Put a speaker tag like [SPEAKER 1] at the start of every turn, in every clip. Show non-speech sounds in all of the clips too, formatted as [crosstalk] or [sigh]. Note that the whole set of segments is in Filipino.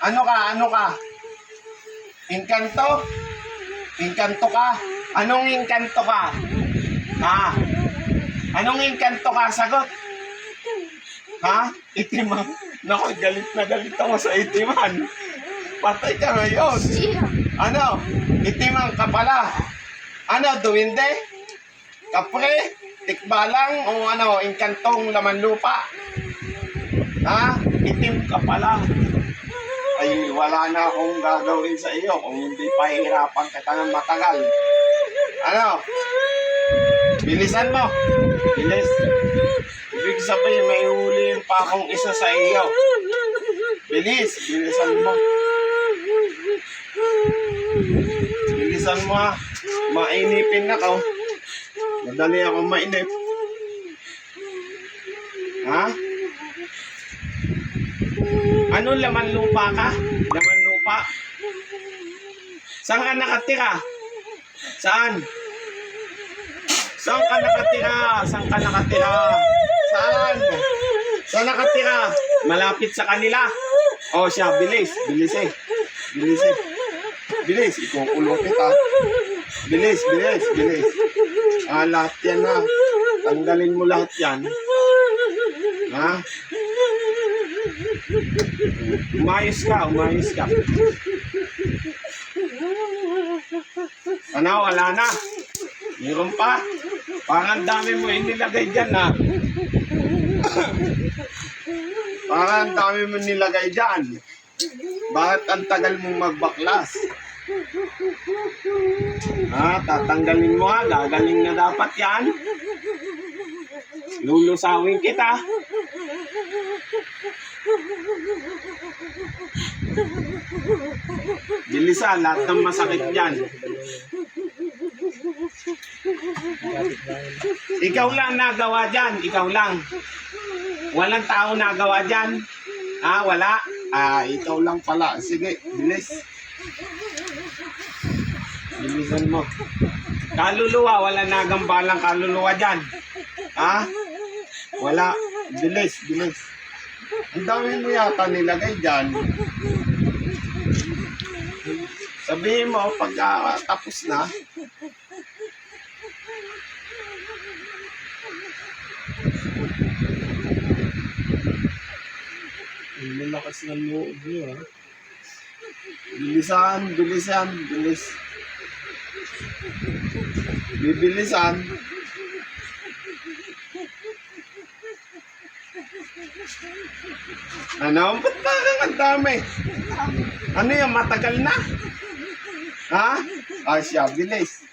[SPEAKER 1] Ano ka? Ano ka? Inkanto? Inkanto ka? Anong inkanto ka? Ha? Anong inkanto ka? Sagot. Ha? Itiman. Naku, galit na galit ako sa itiman. Patay ka ngayon. Ano? Itiman ka pala. Ano, duwinde? Kapre? Tikbalang? O ano, inkantong laman lupa? Ha? Itim ka pala. Ay, wala na akong gagawin sa iyo kung hindi pa hihirapan kita ng matagal. Ano? Bilisan mo. Bilis. Ibig sabihin, may huliin pa akong isa sa iyo. Bilis. Bilisan mo. Bilisan mo ha. Mainipin na ka. Madali ako mainip. Ha? Ano laman lupa ka? Laman lupa? Saan ka nakatira? Saan? Saan ka nakatira? Saan ka nakatira? Saan? Saan nakatira? Malapit sa kanila? O siya, bilis. Bilis eh. Bilis eh. Bilis, ikukulong kita. Bilis, bilis, bilis. Ah, lahat yan ha. Tanggalin mo lahat yan. Ha? Umayos ka, umayos ka. Ano, wala na. Meron pa. Parang dami mo inilagay dyan ha. Parang dami mo nilagay dyan. Bakit ang tagal mong magbaklas? Ha, tatanggalin mo ha. Gagaling na dapat yan. Lulusawin kita. Bilisan, lahat ng masakit dyan. Ikaw lang nagawa dyan, ikaw lang. Walang tao nagawa dyan. Ah, wala. Ah, ikaw lang pala. Sige, bilis. Bilisan mo. Kaluluwa, wala nagambalang kaluluwa dyan. Ha? Wala. Bilis, bilis. Ang dami mo yata nilagay dyan. Sabihin mo, pag ah, tapos na, Ang lalakas ng loob niyo, ha? Bilisan, bilisan, bilis. Bibilisan. Ano? Ba't parang ang dami? Ano yung matagal na? Ha? Ay siya, bilis.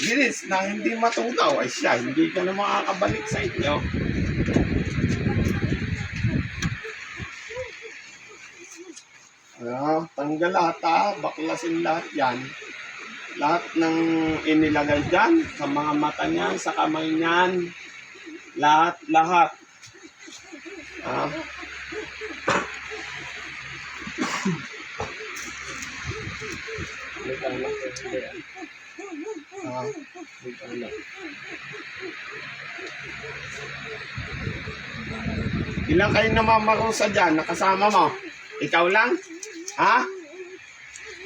[SPEAKER 1] Bilis na hindi matunaw. Ay siya, hindi ka na makakabalik sa inyo. Ah, tanggal ha. Baklasin lahat yan. Lahat ng inilagay dyan, sa mga mata niyan, sa kamay niyan. Lahat, lahat. Ah. Ah, Ilang kayo namamarusa dyan, nakasama mo? Ikaw lang? Ha?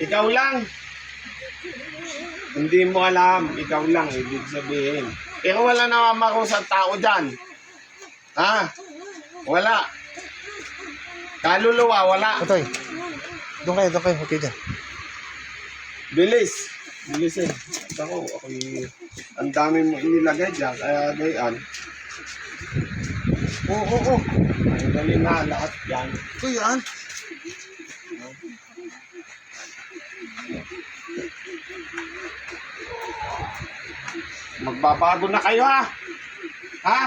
[SPEAKER 1] Ikaw lang? Hindi mo alam, ikaw lang, ibig sabihin. Pero wala namamarusa tao dyan. Ha? Wala. Kaluluwa, wala.
[SPEAKER 2] Otoy, doon kayo, doon kayo. Okay dyan.
[SPEAKER 1] Bilis. Bilis eh. Ako, ako'y ang dami mo inilagay dyan. Kaya gayaan. Oo, oo, oo. Ang galing na lahat yan.
[SPEAKER 2] Ito yan.
[SPEAKER 1] Magbabago na kayo ha. Ha?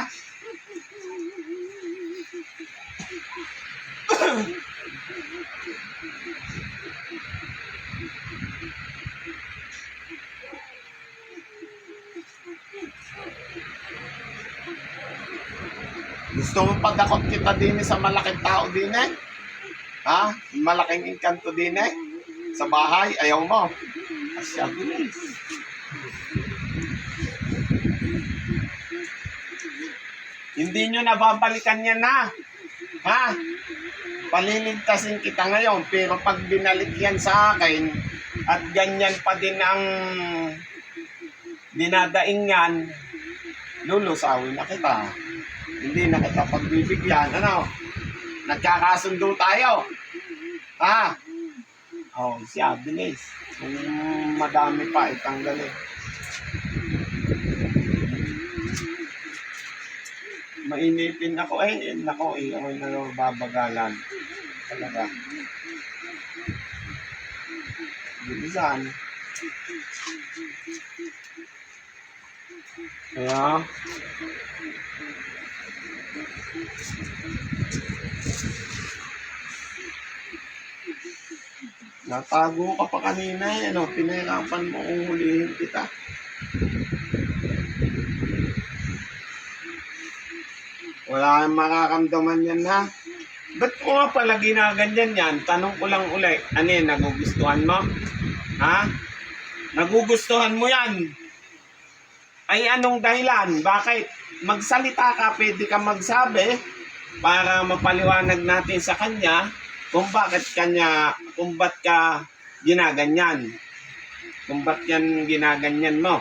[SPEAKER 1] Gusto mo pagdakot kita din sa malaking tao din eh? Ha? Malaking inkanto din eh? Sa bahay, ayaw mo. Asya. Hindi nyo nababalikan yan na. Ha? paliligtasin kita ngayon, pero pag binalik yan sa akin, at ganyan pa din ang dinadaing yan, lulusawin na kita. Hindi na kita pagbibigyan. Ano? Nagkakasundo tayo. Ha? Oh, siya, bilis. Kung madami pa, itanggalin. Mainipin ako eh, nako eh, ako'y nababagalan. Talaga. Bilisan. Kaya, natago ka pa kanina eh, ano, pinahirapan mo kung hulihin kita. Wala kang makakamdaman yan ha. Ba't ko nga pala ginaganyan yan? Tanong ko lang ulit. Ano yan, nagugustuhan mo? Ha? Nagugustuhan mo yan? Ay anong dahilan? Bakit? Magsalita ka, pwede ka magsabi para mapaliwanag natin sa kanya kung bakit kanya, kung ba't ka ginaganyan. Kung ba't yan ginaganyan mo.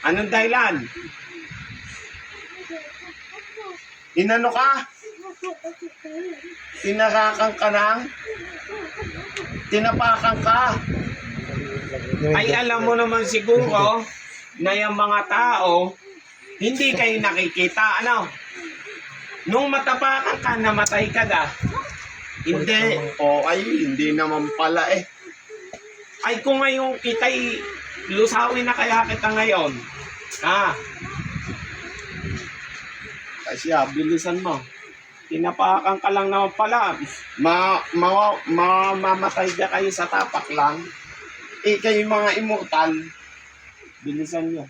[SPEAKER 1] Anong dahilan? Inano ka? Tinarakan ka ng? Tinapakan ka? Ay alam mo naman siguro na yung mga tao, hindi kayo nakikita, ano? Nung matapakan ka, namatay ka ga. Hindi. O ay, hindi naman pala eh. Ay kung ngayon kita'y lusawin na kaya kita ngayon. Ha? Ah, bilisan mo. Tinapakan ka lang naman pala. Ma, ma, ma, mamatay ka kayo sa tapak lang. Eh, kayo mga immortal. Bilisan nyo.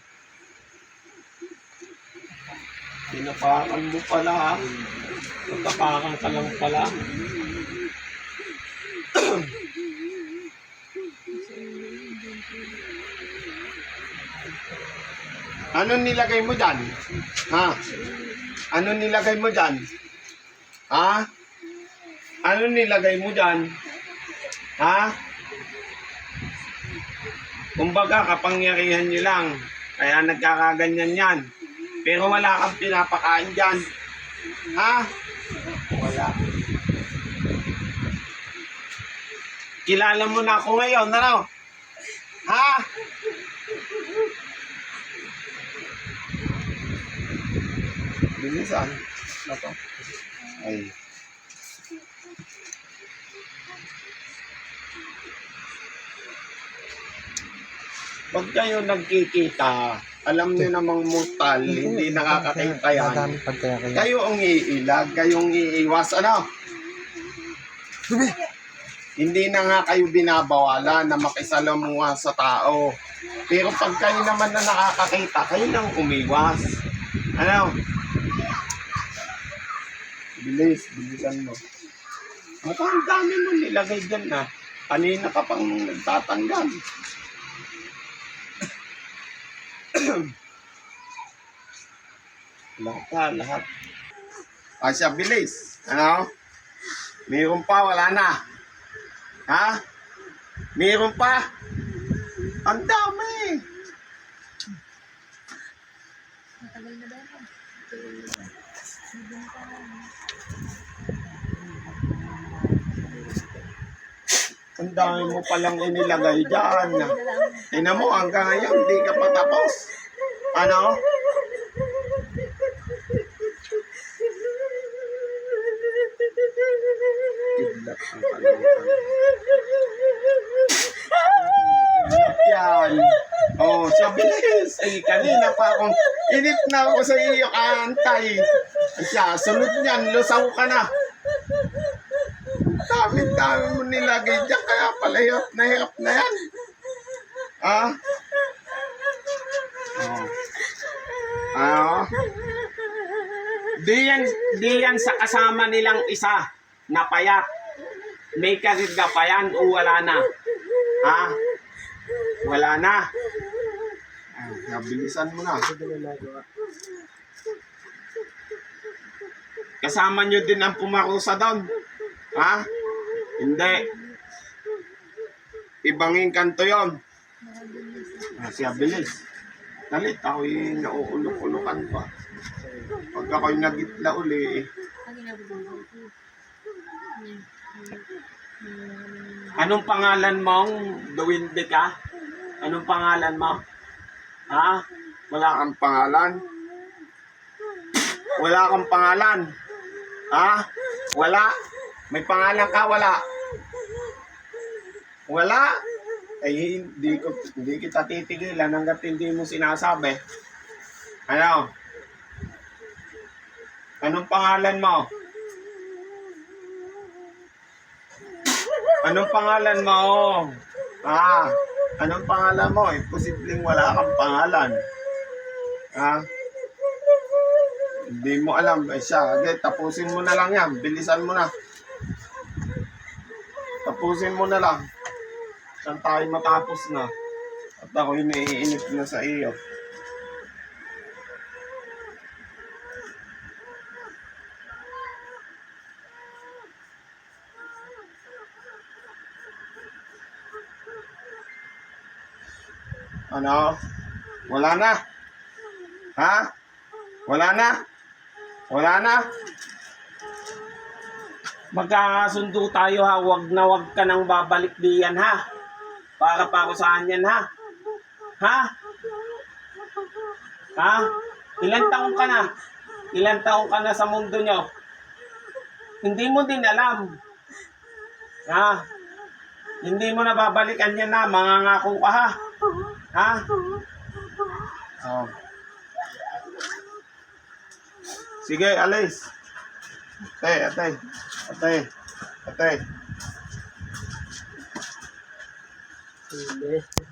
[SPEAKER 1] Tinapakan mo pala ha. Tinapakan ka lang pala. [clears throat] ano nilagay mo dyan? Ha? Ano nilagay mo dyan? Ha? Ano nilagay mo dyan? Ha? Kumbaga, kapangyarihan nyo lang. Kaya nagkakaganyan yan. Pero wala kang pinapakain dyan. Ha? Wala. Kilala mo na ako ngayon, ano? Ha? Bilisan. Nako. Ay. Pag kayo nagkikita, alam niyo namang mutal, hindi nakakakita yan.
[SPEAKER 2] Madami pagkaya kayo.
[SPEAKER 1] Kayo ang iilag, kayong iiwas, ano? Hindi na nga kayo binabawalan na makisalamuha sa tao. Pero pag kayo naman na nakakakita, kayo nang umiwas. Ano? Bilis, bilisan mo. Mukhang ang dami mo nilagay dyan na. Kanina ka pang nagtatanggal. [clears throat] lahat pa, lahat. Asya, bilis. Ano? Mayroon pa, wala na. Ha? Mayroon pa? Ang dami. Ang dami mo palang inilagay dyan. Tingnan mo, hanggang ngayon, hindi ka pa tapos. Ano? Kidlat. Yan. Oh, siya bilis. Ay, kanina pa akong inip na ako sa iyo kantay. Siya, sunod niyan, lusaw ka na. Dami-dami mo nilagay dyan, kaya pala hirap na hirap na yan. Ah? Oh. Ano? Di yan, di yan sa kasama nilang isa na payat. May karga pa yan o wala na? Ha? Wala na. Ah, nabilisan mo na. Kasama nyo din ang pumarusa doon. Ha? Hindi. Ibang kanto yon. Ah, siya bilis. Dalit, ako'y nauulok-ulokan pa. Pag ako'y nagitla uli, eh. Anong pangalan mong Duwinde ka? Anong pangalan mo? Ha? Wala kang pangalan? Wala kang pangalan? Ha? Wala? May pangalan ka? Wala? Wala? Ay, hindi, ko, hindi kita titigilan hanggat hindi mo sinasabi. Ano? Anong pangalan mo? Anong pangalan mo? Ah, anong pangalan mo? Imposibleng wala kang pangalan. Ha? Hindi mo alam. Ay siya, okay, tapusin mo na lang yan. Bilisan mo na. Tapusin mo na lang. Saan tayo matapos na? At ako'y naiinip na sa iyo. Ano? Wala na? Ha? Wala na? Wala na? Magkakasundo tayo ha, wag na wag ka nang babalik diyan ha. Para pa ako saan yan ha? Ha? Ha? Ilan taong ka na? Ilan taong ka na sa mundo nyo? Hindi mo din alam. Ha? Hindi mo na babalikan yan na, mangangako ka ha. Ha? Oh. Sige, alis. Ate, ate. Ate. Ate.
[SPEAKER 2] Hindi.